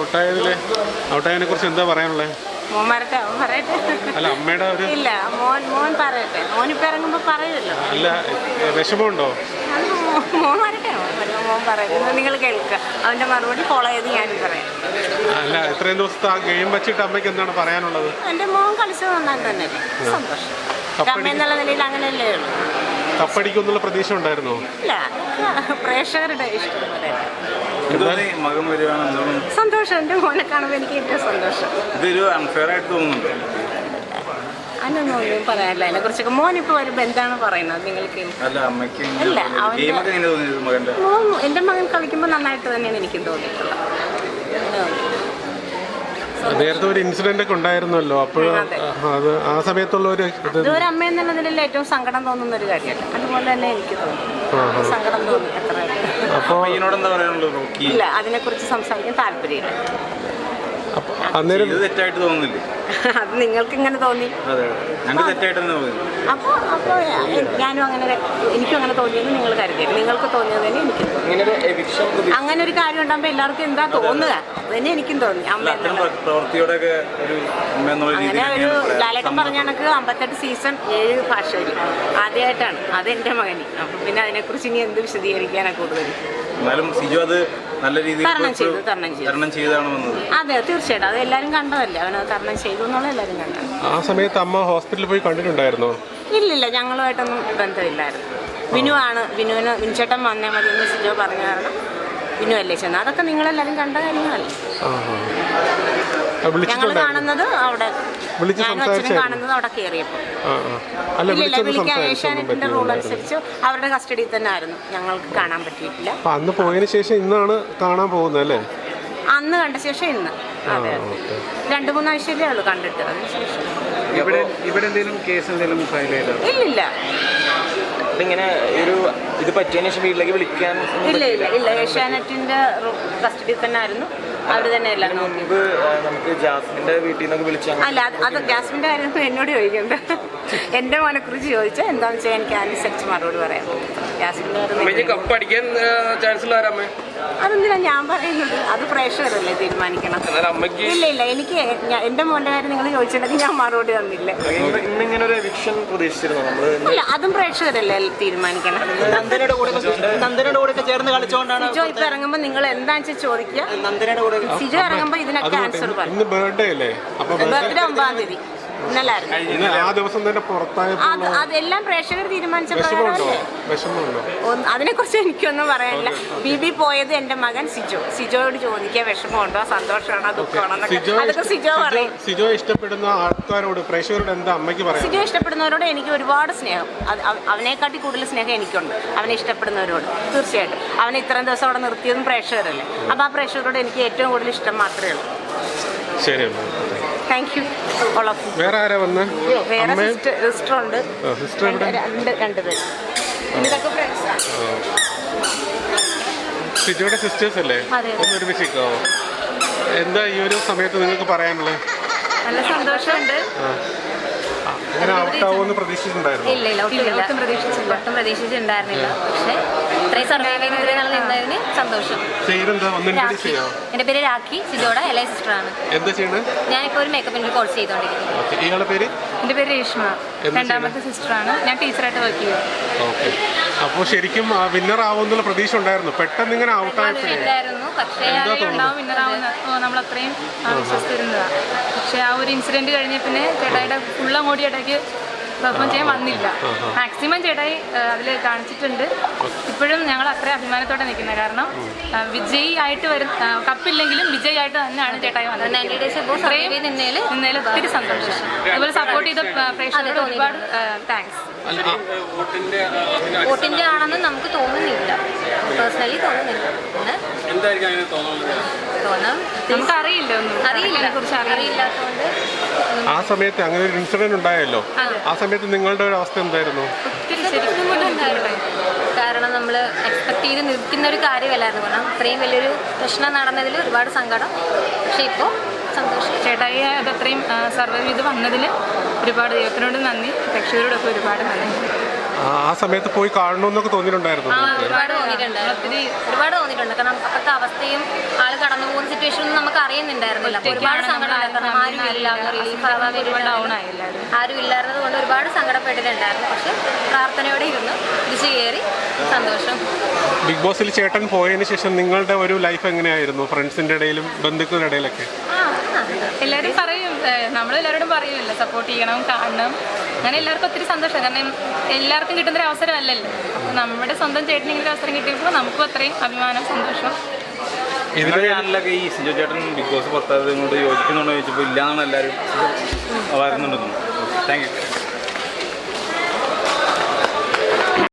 ഔട്ടായതിൽ. ഔട്ടായതിനെ കുറിച്ച് എന്താ പറയാനുള്ളത് മോൻ വരട്ടെ അവൻ പറയട്ടെ. അല്ല അമ്മയുടെ ഒരു ഇല്ല മോൻ മോൻ പറയട്ടെ. മോനിപ്പോ ഇറങ്ങുമ്പോ പറയുമല്ലോ. അല്ല വിഷമമുണ്ടോ? മോൻ വരട്ടെ മോൻ പറയുന്നത് നിങ്ങൾ കേൾക്കുക. അവന്റെ മറുപടി ഫോളോ ചെയ്ത് ഞാനും പറയാം. അല്ല ഇത്രയും ദിവസത്തെ ആ ഗെയിം വെച്ചിട്ട് അമ്മയ്ക്ക് എന്താണ് പറയാനുള്ളത്? എന്റെ മോൻ കളിച്ചത് നന്നായി തന്നെ സന്തോഷം. അമ്മ എന്നുള്ള നിലയിൽ അങ്ങനെയല്ലേ ഉള്ളൂ. കപ്പടിക്കുന്നുള്ള പ്രതീക്ഷ ഉണ്ടായിരുന്നോ? ഇല്ല പ്രേക്ഷകരുടെ ഇഷ്ടം പോലെ എന്താണ് മകൻ സന്തോഷം എന്റെ മോനെ കാണുമ്പോൾ എനിക്ക് ഏറ്റവും സന്തോഷം. ഇതൊരു അൺഫെയർ ആയിട്ട് തോന്നുന്നുണ്ട്. അതിനൊന്നും ഒന്നും പറയാനില്ല. അതിനെ കുറിച്ചൊക്കെ ഇപ്പൊ എന്താണ് പറയുന്നത്? നിങ്ങൾക്ക് അല്ല അമ്മയ്ക്ക് ഇല്ല, അവന്റെ- മോൻ എന്റെ മകൻ കളിക്കുമ്പോൾ നന്നായിട്ട് തന്നെയാണ് എനിക്കും തോന്നിയിട്ടുള്ളത്. നേരത്തെ ഒരു ഇൻസിഡന്റ് ഒക്കെ ഉണ്ടായിരുന്നല്ലോ. അപ്പോൾ അത് ആ സമയത്തുള്ള ഒരു ഒരു അമ്മ എന്നുള്ള നിലയിൽ ഏറ്റവും സങ്കടം തോന്നുന്ന ഒരു കാര്യമല്ല. അതുപോലെ തന്നെ എനിക്ക് തോന്നി സങ്കടം തോന്നി അത്ര അപ്പോൾ പയ്യനോട് എന്താ പറയാനുള്ളത് റോക്കി? ഇല്ല അതിനെക്കുറിച്ച് സംസാരിക്കാൻ താല്പര്യമില്ല. അപ്പോൾ അന്നേരം തെറ്റായിട്ട് തോന്നുന്നില്ലേ? അത് നിങ്ങൾക്ക് ഇങ്ങനെ തോന്നി അപ്പോൾ അപ്പോൾ ഞാനും അങ്ങനെ എനിക്കും അങ്ങനെ തോന്നിയത് നിങ്ങൾ കരുതിയത് നിങ്ങൾക്ക് തോന്നിയത് എനിക്ക് അങ്ങനെ ഒരു കാര്യം ഉണ്ടാകുമ്പോൾ എല്ലാവർക്കും എന്താ തോന്നുക? അത് തന്നെ എനിക്കും തോന്നി. അമ്മ പ്രവൃത്തിയോടൊക്കെ ഒരു അങ്ങനെ ഒരു ലാലേട്ടൻ പറഞ്ഞ കണക്ക് അമ്പത്തെട്ട് സീസൺ ഏഴ് ഭാഷയിൽ. ആദ്യമായിട്ടാണ് അത് എന്റെ മകന്. അപ്പം പിന്നെ അതിനെക്കുറിച്ച് ഇനി എന്ത് വിശദീകരിക്കാനാണ് കൂടുതൽ? എന്നാലും സിജു അത് നല്ല രീതിയിൽ തരണം ചെയ്തു, തരണം ചെയ്തു. തരണം ചെയ്താണ് വന്നത് അതെ തീർച്ചയായിട്ടും. അത് എല്ലാവരും കണ്ടതല്ലേ? അവനത് തരണം ചെയ്തു എന്നുള്ള എല്ലാവരും കണ്ടത് ആ സമയത്ത് അമ്മ ഹോസ്പിറ്റലിൽ പോയി കണ്ടിട്ടുണ്ടായിരുന്നോ? ഇല്ലില്ല ഞങ്ങളുമായിട്ടൊന്നും ബന്ധമില്ലായിരുന്നു. വിനു ആണ്. വിനുവിന് വിനുചേട്ടൻ വന്നേ മതി എന്ന് സിജോ പറഞ്ഞ കാരണം വിനു അല്ലേ ചെന്ന് അതൊക്കെ നിങ്ങളെല്ലാവരും കണ്ട കാര്യങ്ങളല്ലേ? ഞങ്ങൾ കാണുന്നത് അവിടെ വിളിച്ച് ഞാനും അച്ഛനും കാണുന്നത് അവിടെ കയറിയപ്പോൾ വിളിക്കാൻ ഏഷ്യാനെറ്റിന്റെ റൂൾ അനുസരിച്ച് അവരുടെ കസ്റ്റഡിയിൽ തന്നെ ആയിരുന്നു. ഞങ്ങൾക്ക് കാണാൻ പറ്റിയിട്ടില്ല. അപ്പൊ അന്ന് പോയതിനു ശേഷം ഇന്നാണ് കാണാൻ പോകുന്നത് അല്ലേ? അന്ന് കണ്ട ശേഷം ഇന്ന്. അതെ രണ്ട് മൂന്ന് ആഴ്ചയിലേ ഉള്ളൂ കണ്ടിട്ട്. അതിനുശേഷം ഇതിങ്ങനെ ഒരു ഇത് പറ്റിയതിനു ശേഷം വീട്ടിലേക്ക് വിളിക്കാൻ ഇല്ല ഇല്ല ഇല്ല. ഏഷ്യാനെറ്റിന്റെ കസ്റ്റഡിയിൽ തന്നെ ആയിരുന്നു. അവർ തന്നെ എല്ലാം നോക്കി. മുൻപ് നമുക്ക് ജാസ്മിന്റെ വീട്ടിൽ നിന്നൊക്കെ വിളിച്ചാൽ അല്ല അത് ജാസ്മിന്റെ കാര്യം എന്നോട് ചോദിക്കുന്നത് എന്റെ മോനെ കുറിച്ച് ചോദിച്ചാൽ എന്താണെന്ന് വെച്ചാൽ എനിക്ക് അനുസരിച്ച് മറുപടി പറയാം. ജാസ്മിന്റെ കപ്പ് അടിക്കാൻ ചാൻസ് ഉള്ള ആരമ്മ അതെന്തിനാ ഞാൻ പറയുന്നത്? അത് പ്രേക്ഷകരല്ലേ തീരുമാനിക്കണം. ഇല്ല ഇല്ല എനിക്ക് എന്റെ മോന്റെ കാര്യം നിങ്ങൾ ചോദിച്ചിട്ടുണ്ടെങ്കിൽ ഞാൻ മറുപടി തന്നില്ല. ഇന്ന് ഇന്നിങ്ങനെ ഒരു എവിക്ഷൻ പ്രതീക്ഷിച്ചിരുന്നു നമ്മൾ ഇല്ല അതും പ്രേക്ഷകരല്ലേ തീരുമാനിക്കണം. നന്ദനയുടെ കൂടെ നന്ദനയുടെ കൂടെ ചേർന്ന് കളിച്ചുകൊണ്ടാണ് സിജോ ഇപ്പൊ ഇറങ്ങുമ്പോ നിങ്ങൾ എന്താണെന്ന് വെച്ചാൽ ചോദിക്കുക. നന്ദനയുടെ കൂടെ സിജോ ഇറങ്ങുമ്പോ ഇതിനൊക്കെ ആൻസർ പറയും ബർത്ത്ഡേ അല്ലേ? ബർത്ത്ഡേ ഒമ്പതാം തീയതി. ഇന്നലായിരുന്നു. ആ ദിവസം തന്നെ അത് അതെല്ലാം പ്രേക്ഷകർ തീരുമാനിച്ച പ്രകാരമല്ലേ വിഷമമുണ്ടോ? ഒന്ന് അതിനെക്കുറിച്ച് എനിക്കൊന്നും പറയാനില്ല. ബിബി പോയത് എന്റെ മകൻ സിജോ. സിജോയോട് ചോദിക്കുക വിഷമമുണ്ടോ? സന്തോഷമാണോ? ദുഃഖമാണോ എന്നൊക്കെ അതൊക്കെ സിജോ പറയും. സിജോ ഇഷ്ടപ്പെടുന്ന ആൾക്കാരോട് പ്രേക്ഷകരോട് എന്താ അമ്മയ്ക്ക് പറയാം സിജോ ഇഷ്ടപ്പെടുന്നവരോട് എനിക്ക് ഒരുപാട് സ്നേഹം. അത് അവ- അവനെക്കാട്ടി കൂടുതൽ സ്നേഹം എനിക്കുണ്ട്. അവനെ ഇഷ്ടപ്പെടുന്നവരോട്. തീർച്ചയായിട്ടും. അവനെ ഇത്രയും ദിവസം അവിടെ നിർത്തിയതും പ്രേക്ഷകരല്ലേ. അപ്പോൾ ആ പ്രേക്ഷകരോട് എനിക്ക് ഏറ്റവും കൂടുതൽ ഇഷ്ടം മാത്രമേ ഉള്ളൂ. ശരി അമ്മ. താങ്ക് യു ഓൾ ഓഫ് വേറെ ആരാ വന്ന്? വേറെ സിസ്റ്റർ സിസ്റ്റർ ഉണ്ട്. സിസ്റ്റർ എവിടെ? രണ്ട് രണ്ട് പേര്. ഇതൊക്കെ ഫ്രണ്ട്സാണ് സിജോയുടെ സിസ്റ്റേഴ്സ് അല്ലേ. ഒന്ന് ഒരുമിച്ച് നിൽക്കാവോ എന്താ ഈ ഒരു സമയത്ത് നിങ്ങൾക്ക് പറയാനുള്ളത്? നല്ല സന്തോഷമുണ്ട്. അങ്ങനെ പ്രതീക്ഷിച്ചിട്ടുണ്ടായിരുന്നു. ഇല്ല ഇല്ല ഒട്ടും ഇല്ല ഒട്ടും പ്രതീക്ഷിച്ചില്ല ഒട്ടും പ്രതീക്ഷിച്ചിട്ടുണ്ടായിരുന്നില്ല. പക്ഷേ ഇത്രയും സർവൈവ് ഇത്രയും നാൾ നിന്നതിന് സന്തോഷം. രാഖി. എന്റെ പേര് രാഖി. സിജോട സിസ്റ്ററാണ്. എന്താ ചെയ്യണേ? ഞാനിപ്പോൾ ഒരു മേക്കപ്പിന്റെ കോഴ്സ് ചെയ്തോണ്ടിരിക്കുന്നു. എന്റെ പേര്? എന്റെ പേര് രേഷ്മ. രണ്ടാമത്തെ രണ്ടാമത്തെ സിസ്റ്ററാണ് ഞാൻ ടീച്ചറായിട്ട് വർക്ക് ചെയ്യുന്നു ഓക്കെ. അപ്പോൾ ശരിക്കും വിന്നർ ആവുമെന്നുള്ള പ്രതീക്ഷ ഉണ്ടായിരുന്നു. പെട്ടെന്ന് ഇങ്ങനെ ഔട്ടായപ്പോഴേ ഉണ്ടായിരുന്നു. പക്ഷേ വിന്നർ ആവുന്ന നമ്മൾ അത്രയും വിശ്വസിച്ചിരുന്നതാണ് പക്ഷേ ആ ഒരു ഇൻസിഡന്റ് കഴിഞ്ഞ പിന്നെ ചേട്ടായിയുടെ ഫുൾ അങ്ങോട്ട് ചേട്ടായിക്ക് പെർഫോം ചെയ്യാൻ വന്നില്ല. മാക്സിമം ചേട്ടായി അതിൽ കാണിച്ചിട്ടുണ്ട്. ഇപ്പോഴും ഞങ്ങൾ അത്രയും അഭിമാനത്തോടെ നിൽക്കുന്നത്. കാരണം വിജയി ആയിട്ട് വരും കപ്പില്ലെങ്കിലും വിജയി ആയിട്ട് തന്നെയാണ് ചേട്ടായി വന്നത്. നിന്നതിൽ ഒത്തിരി സന്തോഷം. അതുപോലെ സപ്പോർട്ട് ചെയ്ത പ്രേക്ഷകരോട് ഒരുപാട് താങ്ക്സ് വോട്ടിന്റെ ആണെന്ന് നമുക്ക് തോന്നുന്നില്ല. പേഴ്സണലി തോന്നുന്നില്ല. നമുക്കറിയില്ല ഒന്നും. അറിയില്ല. കുറിച്ച് അറിയില്ല. അറിയില്ലാത്തതുകൊണ്ട് ആ സമയത്ത് അങ്ങനെ ഒരു ഇൻസിഡന്റ് ഉണ്ടായല്ലോ. ആ സമയത്ത് നിങ്ങളുടെ ഒരു അവസ്ഥ എന്തായിരുന്നു? ഒത്തിരി ശരിക്കും കാരണം നമ്മൾ എക്സ്പെക്ട് ചെയ്ത് നിൽക്കുന്ന ഒരു കാര്യമല്ലായിരുന്നു. കാരണം ഇത്രയും വലിയൊരു പ്രശ്നം നടന്നതിൽ ഒരുപാട് സങ്കടം. പക്ഷേ ഇപ്പോൾ സന്തോഷം. ചേട്ടായി അത് അത്രയും സർവൈവ് ചെയ്ത് വന്നതിൽ ഒരുപാട് ദൈവത്തിനോട് നന്ദി. പ്രേക്ഷകരോടൊക്കെ ഒരുപാട് നന്ദി. ആ ആ സമയത്ത് പോയി കാണണമെന്നൊക്കെ തോന്നിയിട്ടുണ്ടായിരുന്നു ആ ഒരുപാട് തോന്നിയിട്ടുണ്ട്. ഒരുപാട് തോന്നിയിട്ടുണ്ട്. കാരണം അപ്പോഴത്തെ അവസ്ഥയും ആൾ കടന്നു പോകുന്ന സിറ്റുവേഷൻ ഒന്നും നമുക്ക് അറിയുന്നുണ്ടായിരുന്നില്ല. ഒരുപാട് സങ്കടം കാരണം ആരും ഇല്ല റിലീഫ് ആവാൻ വേണ്ടി ആരും ഇല്ലായിരുന്നത് കൊണ്ട് ഒരുപാട് സങ്കടപ്പെട്ടിട്ടുണ്ടായിരുന്നു. പക്ഷെ പ്രാർത്ഥനയോടെ ഇരുന്നു തിരിച്ചു കയറി സന്തോഷം. ബിഗ് ബോസിൽ ചേട്ടൻ പോയതിന് ശേഷം നിങ്ങളുടെ ഒരു ലൈഫ് എങ്ങനെയായിരുന്നു? ഫ്രണ്ട്സിന്റെ ഇടയിലും ബന്ധുക്കളുടെ ഇടയിലൊക്കെ? എല്ലാവരും പറയും. നമ്മളെല്ലാരോടും പറയുമല്ലോ സപ്പോർട്ട് ചെയ്യണം കാണണം. അങ്ങനെ എല്ലാവർക്കും ഒത്തിരി സന്തോഷം. കാരണം എല്ലാവർക്കും കിട്ടുന്നൊരു അവസരമല്ലല്ലോ. നമ്മുടെ സ്വന്തം ചേട്ടന് ഇങ്ങനെ ഒരു അവസരം കിട്ടിയപ്പോൾ നമുക്കും അത്രയും അഭിമാനം സന്തോഷം. ചാനലിലൊക്കെ ഈ സിജോ ചേട്ടൻ ബിഗ് ബോസ് പുറത്തായത് കൊണ്ട് യോജിക്കുന്നുണ്ടോ ചോദിച്ചപ്പോൾ ഇല്ലാന്നാണ് എല്ലാവരും താങ്ക് യു